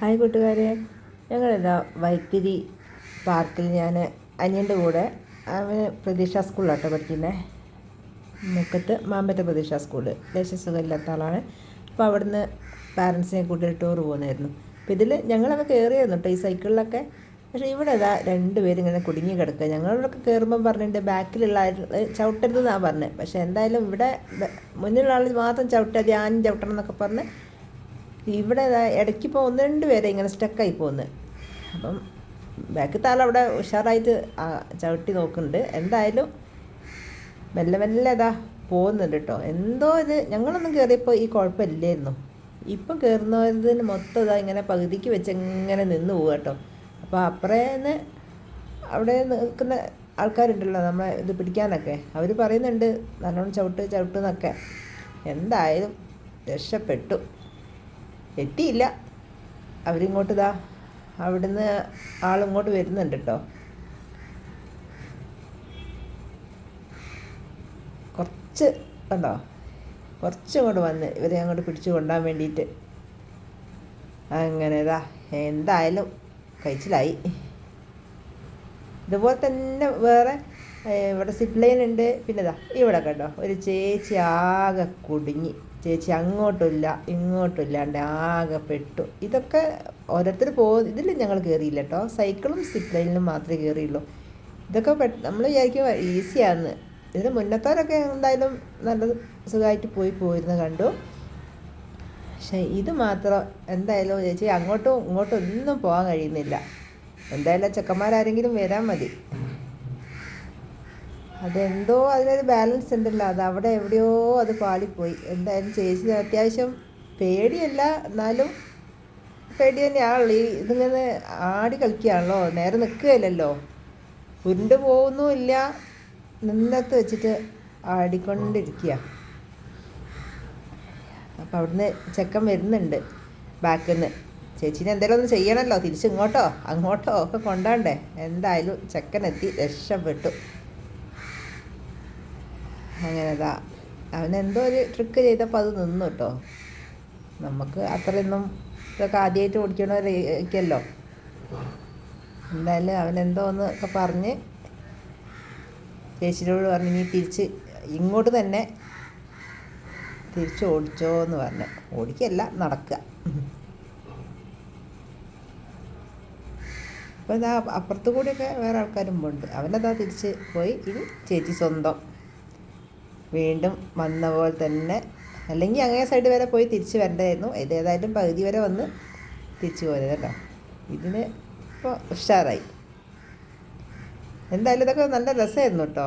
Hi കൂട്ടുകാരെ. ഞങ്ങളിതാ വൈത്തിരി പാർക്കിൽ ഞാൻ അനിയന്റെ കൂടെ അവന് പ്രതീക്ഷ സ്കൂളിലാട്ടോ പഠിക്കുന്നത് മുക്കത്ത് മാമ്പറ്റ പ്രതീക്ഷ സ്കൂൾ ദേശസുഖമില്ലാത്ത ആളാണ്. അപ്പോൾ അവിടുന്ന് പാരൻസിനെ കൂട്ടി ടൂർ പോകുന്നായിരുന്നു അപ്പോൾ ഇതിൽ ഞങ്ങളൊക്കെ കയറിയായിരുന്നു കേട്ടോ ഈ സൈക്കിളിലൊക്കെ പക്ഷേ ഇവിടെ ഇതാ രണ്ടുപേരും ഇങ്ങനെ കുടുങ്ങി കിടക്കുക. ഞങ്ങളൊക്കെ കയറുമ്പോൾ പറഞ്ഞിട്ട് ബാക്കിലുള്ള ആൾ ചവിട്ടരുതെന്നാണ് പറഞ്ഞത് പക്ഷേ എന്തായാലും ഇവിടെ മുന്നിലുള്ള ആൾ മാത്രം ചവിട്ടാതെ ഞാനും ചവിട്ടണം എന്നൊക്കെ പറഞ്ഞ് ഇവിടെ ഇടയ്ക്ക് ഇപ്പോൾ ഒന്ന് രണ്ട് പേരെ ഇങ്ങനെ സ്റ്റക്കായി പോകുന്നത് അപ്പം ബാക്കിൽ താളം അവിടെ ഉഷാറായിട്ട് ചവിട്ടി നോക്കുന്നുണ്ട്. എന്തായാലും മെല്ലെ മെല്ലെ ഇതാ പോകുന്നുണ്ട് കേട്ടോ എന്തോ ഇത് ഞങ്ങളൊന്നും കയറിയപ്പോൾ ഈ കുഴപ്പമില്ലായിരുന്നു. ഇപ്പം കയറുന്നതിന് മൊത്തം ഇതാ ഇങ്ങനെ പകുതിക്ക് വെച്ച് ഇങ്ങനെ നിന്ന് പോവുക കേട്ടോ അപ്പോൾ അപ്പുറേന്ന് അവിടെ നിൽക്കുന്ന ആൾക്കാരുണ്ടല്ലോ നമ്മളെ ഇത് പിടിക്കാനൊക്കെ. അവർ പറയുന്നുണ്ട് നല്ലോണം ചവിട്ട് ചവിട്ട് എന്നൊക്കെ. എന്തായാലും രക്ഷപ്പെട്ടു. എത്തിയില്ല. അവരിങ്ങോട്ട് ഇതാ അവിടുന്ന് ആളിങ്ങോട്ട് വരുന്നുണ്ട് കേട്ടോ കുറച്ച് കണ്ടോ? കുറച്ച് വന്ന് ഇവരെ അങ്ങോട്ട് പിടിച്ചു കൊണ്ടാൻ വേണ്ടിയിട്ട്. അങ്ങനെ ഇതാ എന്തായാലും കഴിച്ചിലായി. ഇതുപോലെ തന്നെ വേറെ ഇവിടെ സിപ്പ് ലൈൻ ഉണ്ട് പിന്നെ ഇതാ ഇവിടെ കണ്ടോ ഒരു ചേച്ചി ആകെ കുടുങ്ങി. ചേച്ചി അങ്ങോട്ടില്ല ഇങ്ങോട്ടില്ല ഇല്ലാണ്ട് ആകെ പെട്ടു. ഇതൊക്കെ ഓരോരുത്തർ പോ ഇതിൽ ഞങ്ങൾ കയറിയില്ല കേട്ടോ സൈക്കിളും സിപ്പ് ലൈനിലും മാത്രമേ കയറിയുള്ളൂ. ഇതൊക്കെ നമ്മൾ വിചാരിക്കും ഈസിയാന്ന്. ഇതിന് മുന്നത്തോരൊക്കെ എന്തായാലും നല്ല സുഖമായിട്ട് പോയി പോയിരുന്നു കണ്ടു. പക്ഷേ ഇത് മാത്രം എന്തായാലും ചേച്ചി അങ്ങോട്ടും ഇങ്ങോട്ടും ഒന്നും പോകാൻ കഴിയുന്നില്ല. എന്തായാലും ചെക്കന്മാരാരെങ്കിലും വരാൻ മതി. അതെന്തോ അതിനൊരു ബാലൻസ് ഉണ്ടല്ലോ. അത് അവിടെ എവിടെയോ അത് പാളിപ്പോയി. എന്തായാലും ചേച്ചി അത്യാവശ്യം പേടിയല്ല. എന്നാലും പേടി തന്നെയാണല്ലോ. ഈ ഇതിങ്ങനെ ആടി കളിക്കുകയാണല്ലോ. നേരെ നിൽക്കുകയല്ലല്ലോ ഉരുണ്ട് പോകുന്നുമില്ല. നിന്നത്ത് വെച്ചിട്ട് ആടിക്കൊണ്ടിരിക്കുക. അപ്പം അവിടുന്ന് ചെക്കൻ വരുന്നുണ്ട് ബാക്കിൽ നിന്ന് ചേച്ചീനെ എന്തെങ്കിലും ഒന്ന് ചെയ്യണമല്ലോ തിരിച്ചിങ്ങോട്ടോ അങ്ങോട്ടോ ഒക്കെ കൊണ്ടാണ്ടേ. എന്തായാലും ചെക്കൻ എത്തി രക്ഷപ്പെട്ടു. അങ്ങനെതാ. എന്തോ ഒരു ട്രിക്ക് ചെയ്തപ്പോൾ അത് നിന്നു കേട്ടോ നമുക്ക് അത്രയൊന്നും ഇതൊക്കെ ആദ്യമായിട്ട് ഓടിക്കണമല്ലോ എന്തായാലും എന്തോ ഒന്ന് ഒക്കെ പറഞ്ഞ് ചേച്ചിയോട് പറഞ്ഞു നീ തിരിച്ച് ഇങ്ങോട്ട് തന്നെ തിരിച്ച് ഓടിച്ചോ എന്ന് പറഞ്ഞു. ഓടിക്കല്ല നടക്കുക അപ്പോൾ ഇതാ അപ്പുറത്ത് കൂടിയൊക്കെ വേറെ ആൾക്കാരും ഉണ്ട്. അവനതാ തിരിച്ച് പോയി. ഇനി ചേച്ചി സ്വന്തം. വീണ്ടും വന്ന പോലെ തന്നെ. അല്ലെങ്കിൽ അങ്ങേ സൈഡ് വരെ പോയി തിരിച്ച് വരേണ്ടതായിരുന്നു. ഇത് ഏതായാലും പകുതി വരെ വന്ന് തിരിച്ചു പോയത് കേട്ടോ. ഇതിന് ഇപ്പോൾ ഉഷാറായി. എന്തായാലും ഇതൊക്കെ നല്ല രസമായിരുന്നു കേട്ടോ.